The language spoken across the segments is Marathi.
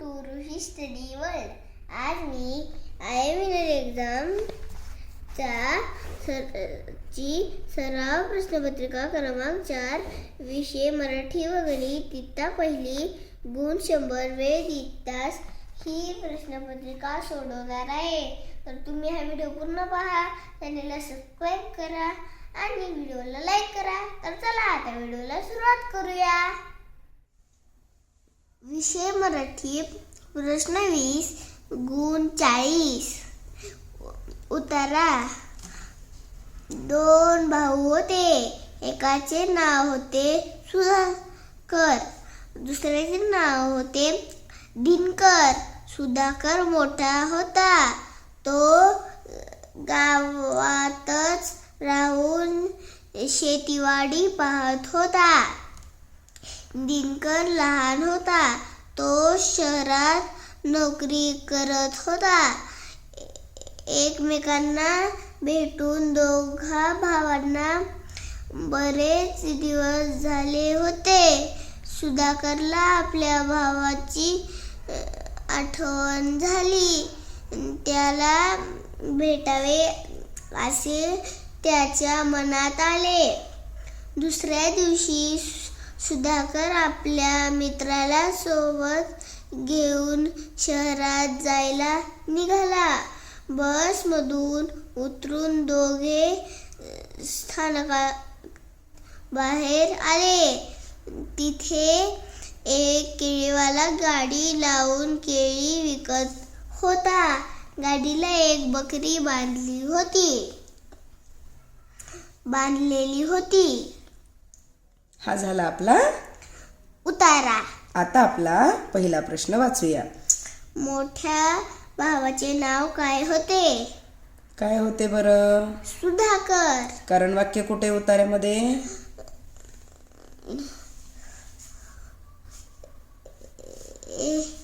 टू ऋषी स्टडी वर्ल्ड आज मी आय विनर एक्झामचा सर ची सराव प्रश्नपत्रिका क्रमांक चार विषय मराठी व गणित इत्ता पहिली गुण शंभर वेळ तास ही प्रश्नपत्रिका सोडवणार आहे. तर तुम्ही हा व्हिडिओ पूर्ण पहा चॅनेलला सबस्क्राईब करा आणि व्हिडिओला लाईक करा. तर चला आता व्हिडिओला सुरुवात करूया. विषय मराठी प्रश्न वीस गुण चाळीस. उतारा. दोन भाऊ होते. एकाचे नाव होते सुधाकर. दुसऱ्याचे नाव होते दिनकर. सुधाकर मोठा होता. तो गावातच राहून शेतीवाडी पाहत होता. दिनकर लहान होता. तो शहरात नोकरी करत होता. एकमेकांना भेटून दोघा भावांना बरेच दिवस झाले होते. सुधाकरला आपल्या भावाची आठवण झाली. त्याला भेटावे असे त्याच्या मनात आले. दुसऱ्या दिवशी सुधाकर आपल्या मित्राला सोबत घेऊन शहरात जायला निघाला. बसमधून उतरून दोघे स्थानका बाहेर आले. तिथे एक केळीवाला गाडी लावून केळी विकत होता. गाडीला एक बकरी बांधली होती. बांधलेली होती. हा झाला आपला उतारा. आता आपला पहिला प्रश्न वाचूया. मोठ्या भावाचे नाव काय होते? काय होते बरं? सुधाकर. कारण वाक्य कुठे उतार्यामध्ये ए-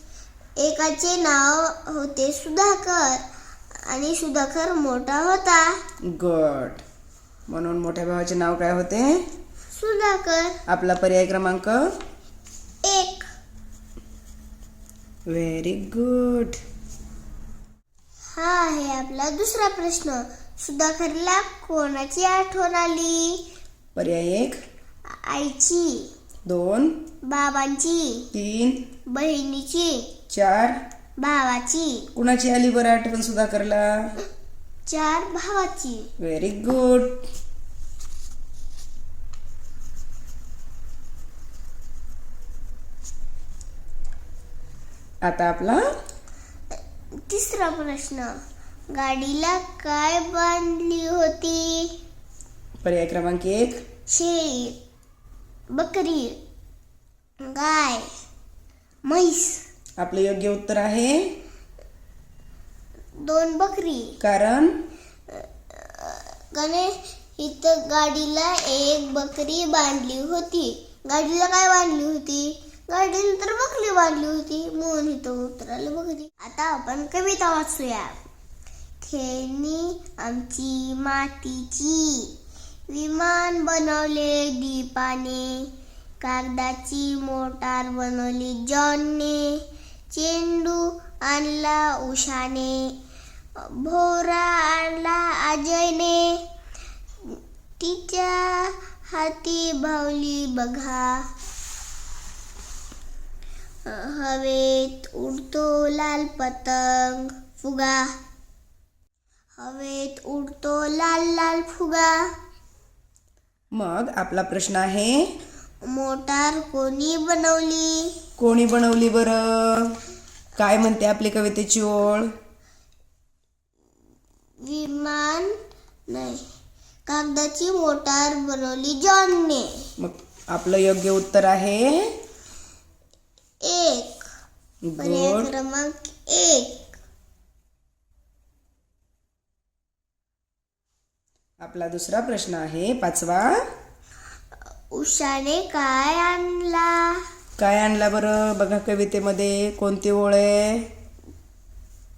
एकाचे नाव होते सुधाकर आणि सुधाकर मोठा होता. गट. म्हणून मोठ्या भावाचे नाव काय होते? सुधाकर. आपला पर्याय क्रमांक? एक. व्हेरी गुड हा आहे आपला दुसरा प्रश्न. सुधाकरला कोणाची आठवण आली? पर्याय एक. आईची. दोन. बाबांची. तीन. बहिणीची. चार. भावाची. कुणाची आली बरं आठवण सुधाकरला? चार भावाची. व्हेरी गुड आता आपला तिसरा प्रश्न. गाडीला काय बांधली होती? पर्याय क्रमांक एक. शेळी बकरी गाय म्हैस. आपलं योग्य उत्तर आहे. दोन बकरी. कारण? गणेश इथं गाडीला एक बकरी बांधली होती. गाडीला काय बांधली होती? गाडीला तर बकली बांधली होती. म्हणून इथं उतरायला बघली आता आपण कविता वाचूया. खेळणी आमची मातीची. विमान बनवले दीपाने. कागदाची मोटार बनवली जॉनने. चेंडू आणला उषाने. भोवरा आणला अजयने. तिच्या हाती भावली बघा. हवेत उडतो लाल पतंग फुगा. हवेत उडतो लाल लाल फुगा. मग आपला प्रश्न आहे मोटार कोणी बनवली? कोणी बनवली बरं? काय म्हणते आपली कवितेची ओळ? विमान नाही कागदाची मोटार बनवली जॉनने. मग आपलं योग्य उत्तर आहे पर्याय गुड क्रमांक एक. आपला दुसरा प्रश्न आहे पाचवा. उषाने काय आणला? काय आणला बरं? बघा कवितेमध्ये कोणती ओळ आहे?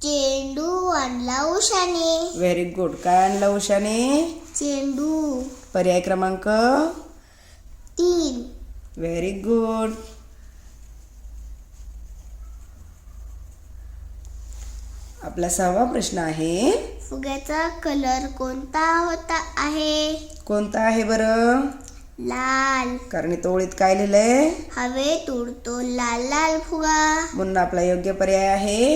चेंडू आणला उषाने. व्हेरी गुड काय आणला उषाने? चेंडू. पर्याय क्रमांक? तीन. व्हेरी गुड आपला सहावा प्रश्न आहे. फुग्याचा कलर कोणता होता आहे? कोणता आहे बरं? लाल. कारण ओळीत काय लिहिलंय? हवेत उडतो लाल लाल फुगा. म्हणून आपला योग्य पर्याय आहे.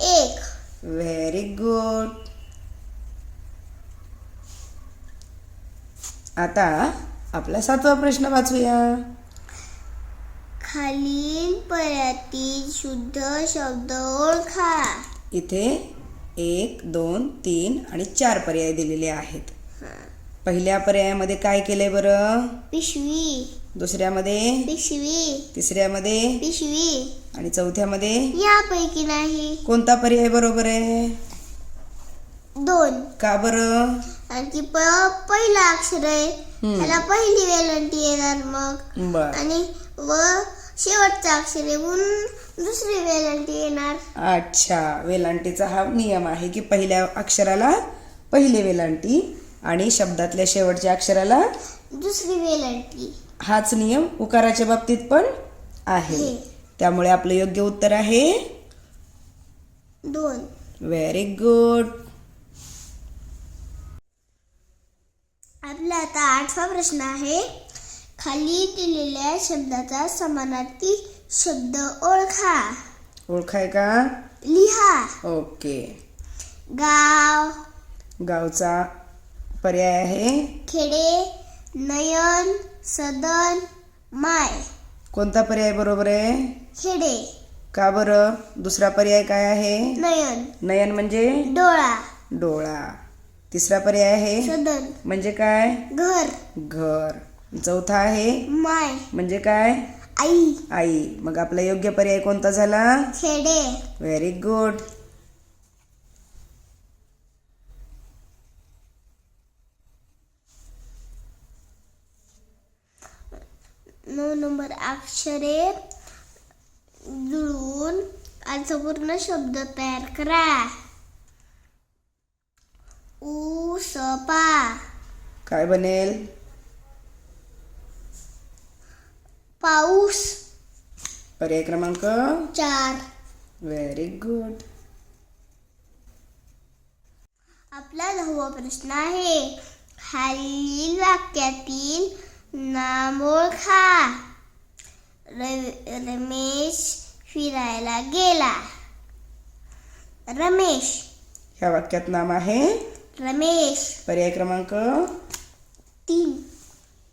एक. व्हेरी गुड आता आपला सातवा प्रश्न वाचूया. खालील पर्यातील शुद्ध शब्द ओळखा. इथे एक दोन तीन आणि चार पर्याय दिलेले आहेत. पहिल्या पर्यायामध्ये काय केलंय बरं? पिशवी. दुसऱ्यामध्ये? पिशवी. तिसऱ्यामध्ये? पिशवी. आणि चौथ्यामध्ये? यापैकी नाही. कोणता पर्याय बरोबर आहे? दोन. का बरं? आणखी पहिला अक्षर आहे. त्याला पहिली वेलंटी येणार मग. आणि व शेवटचा अक्षर आहे. म्हणून दुसरी वेलंटी येणार. अच्छा वेलांटीचा हा नियम आहे की पहिल्या अक्षराला पहिली वेलांटी आणि शब्दातल्या शेवटच्या अक्षराला दुसरी वेलंटी. हाच नियम उकाराच्या बाबतीत पण आहे. त्यामुळे आपलं योग्य उत्तर आहे. दोन. व्हेरी गुड आपला आता आठवा प्रश्न आहे. खाली दिलेल्या शब्दाचा समानार्थी शब्द ओळखा. ओळखाय का? लिहा. ओके. गाव. गावचा पर्याय आहे? खेडे नयन सदन माय. कोणता पर्याय बरोबर आहे? खेडे. का बरं? दुसरा पर्याय काय आहे? नयन. नयन म्हणजे? डोळा. डोळा. तिसरा पर्याय आहे? सदन. म्हणजे काय? घर. घर. चौथा आहे? माय. म्हणजे काय? आई. आई मग आपला योग्य पर्याय कोणता झाला? खेडे. व्हेरी गुड नऊ नंबर अक्षरे. जुळवून अर्थपूर्ण शब्द तयार करा. ऊ स पा. काय बनेल? पाऊस पर्याय क्रमांक चार व्हेरी गुड आपला दहावा प्रश्न आहे खालील वाक्यातील नाम ओळखा रमेश फिरायला गेला रमेश ह्या वाक्यात नाम आहे रमेश पर्याय क्रमांक तीन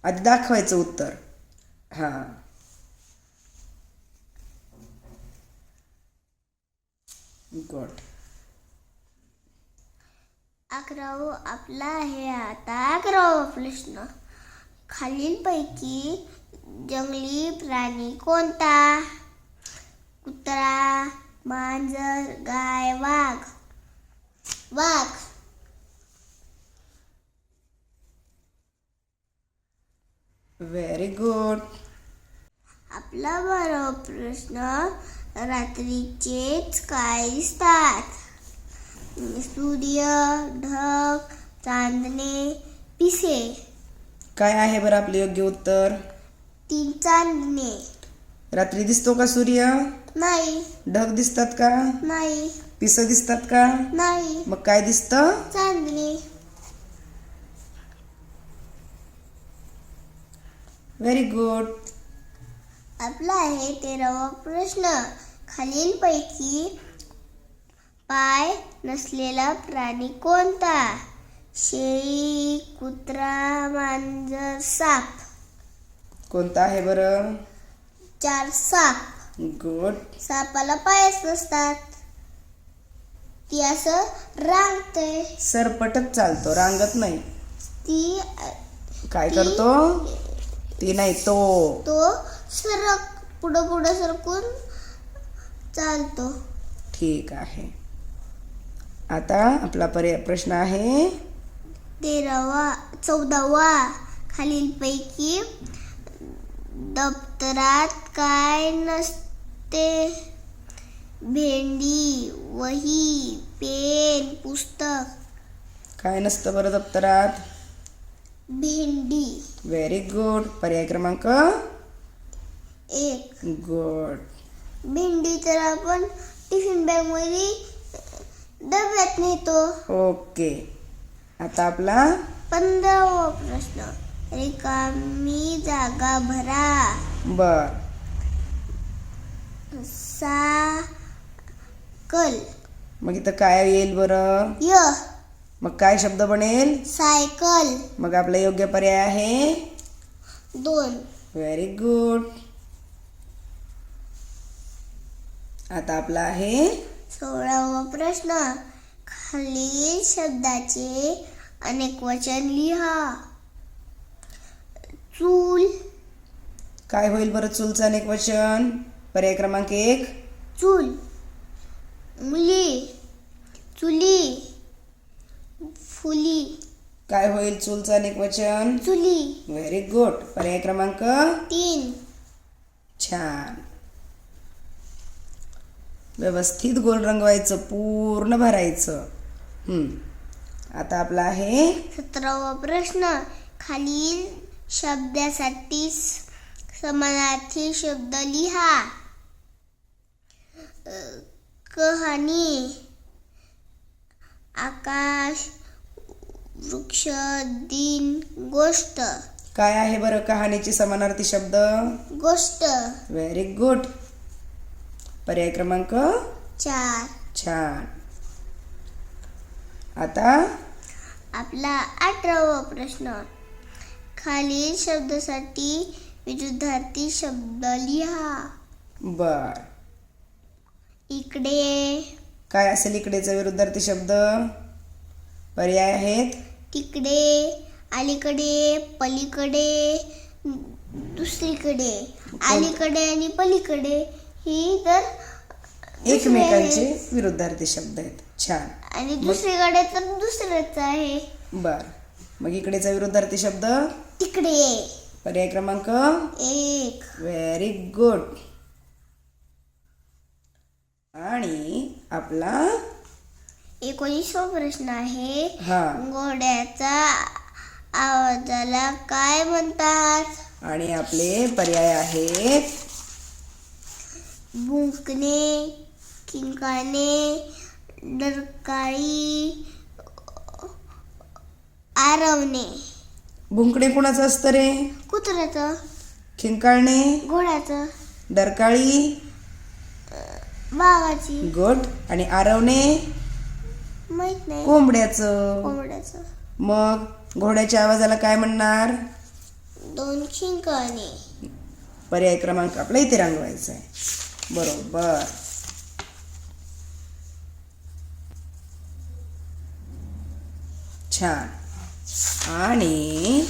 आधी दाखवायचं उत्तर. हा. गुड. अकरावं आपला आहे आता. अकरावा प्रश्न. खालीलपैकी जंगली प्राणी कोणता? कुत्रा मांजर गाय वाघ. वाघ. व्हेरी गुड आपला बरोबर प्रश्न. रात्रीचेच काय दिसतात सूर्य ढग चांदणे पिसे. काय आहे बरं आपलं योग्य उत्तर? तीन चांदणे. रात्री दिसतो का सूर्य? नाही. ढग दिसतात का? नाही. पिस दिसतात का? नाही. मग काय दिसतं? चांदणे. व्हेरी गुड आपला आहे तेरावा प्रश्न. खालीलपैकी पाय नसलेला प्राणी कोणता? शेळी कुत्रा मांजर साप. कोणता आहे बरं? चार साप. गुड. सापाला पायच नसतात. ती असं रांगते. सरपटत चालतो रांगत नाही. ती काय करतो? ती नाही तो तो सरक पुढं पुढं सरकून चालतो. ठीक आहे. आता आपला पर्याय प्रश्न आहे. तेरावा चौदावा खालीलपैकी दप्तरात काय नसते? भेंडी वही पेन पुस्तक. काय नसतं बरं दप्तरात? भेंडी. व्हेरी गुड पर्याय क्रमांक? एक. गुड भेंडी तर आपण टिफिन बॅगमध्ये डब्यात नेतो. ओके आता आपला? पंधरावा प्रश्न. रिकामी जागा भरा. बर. सायकल. मग इथं काय येईल बरं? य. मग काय शब्द बनेल? सायकल. मग आपला योग्य पर्याय आहे? दोन. व्हेरी गुड आता आपला आहे? सोळावा प्रश्न. खालील शब्दाचे अनेक वचन लिहा. चूल. काय होईल बरं चूलचं अनेक वचन? पर्याय क्रमांक एक. चूल. मुली. चुली. फुली. काय होईल चूलचं अनेक वचन? चुली. व्हेरी गुड पर्याय क्रमांक? तीन. छान. व्यवस्थित गोल रंगवायचं पूर्ण भरायचं. हम्म. आता आपला आहे सतरावा प्रश्न. खालील शब्दासाठी स- समानार्थी शब्द लिहा. अ, कहाणी. आकाश वृक्ष दिन गोष्ट. काय आहे बरं कहाणीची समानार्थी शब्द? गोष्ट. व्हेरी गुड पर्याय क्रमांक? चार. छान आता? आपला अठरावा प्रश्न. खालील शब्दासाठी विरुद्धार्थी शब्द लिहा. बर. इकडे. काय असेल इकडेचा विरुद्धार्थी शब्द? पर्याय आहेत. तिकडे अलीकडे पलीकडे दुसरीकडे अलीकडे आणि पलीकडे ही तर एकमेकांचे विरुद्धार्थी शब्द आहेत. छान. आणि दुसरीकडे तर दुसरंच आहे. बर. मग इकडेचा विरुद्धार्थी शब्द? तिकडे. पर्याय क्रमांक? एक. व्हेरी गुड आणि आपला एकोणीसवा प्रश्न आहे. हा. घोड्याचा आवाजाला काय म्हणतात? आणि आपले पर्याय आहेत. भुंकणे किंकाळणे डरकाळी आरवणे. भुंकणे कुणाचं असतं रे? कुत्र्याचं. खिंकाळणे घोड्याचं. डरकाळी? गोट आणि आरवणे? माहीत नाही. कोंबड्याचं. कोंबड्याचं. मग घोड्याच्या आवाजाला काय म्हणणार? दोन किंकाळणे पर्याय क्रमांक आपला इथे रंगवायचा आहे. बरोबर. छान. आणि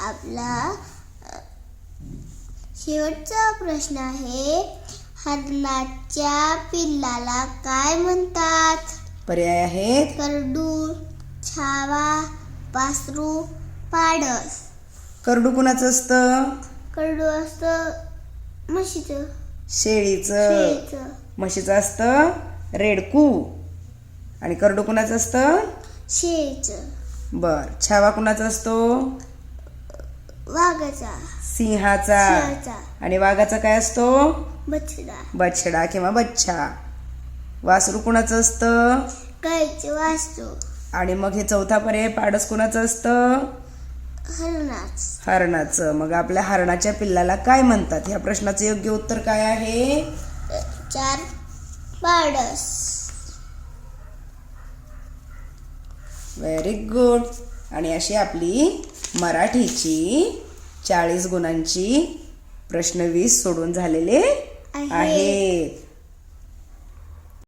आपला शेवटचा प्रश्न आहे हरणाच्या पिल्लाला काय म्हणतात? पर्याय आहेत. करडू छावा पासरू पाडस. करडू कुणाचं असतं? करडू असतं म्हशीचं. शेळीचं. शेळीचं. म्हशीचं असतं रेडकू. आणि करडू कुणाचं असतं? शेळीचं. बर. छावा कुणाचा असतो? वाघाचा. सिंहाचा. सिंहाचा. आणि वाघाचा काय असतो? बछडा. बछडा किंवा बच्छा वासरू कुणाचं असतं? वासरू. आणि मग हे चौथा पर्याय पाडस कुणाचं असतं? हरणाच. हरणाचं. मग आपल्या हरणाच्या पिल्लाला काय म्हणतात? ह्या प्रश्नाचं योग्य उत्तर काय आहे? चार पाडस. व्हेरी गुड आणि अशी आपली मराठीची चाळीस गुणांची प्रश्न वीस सोडून झालेले आहे. आहेत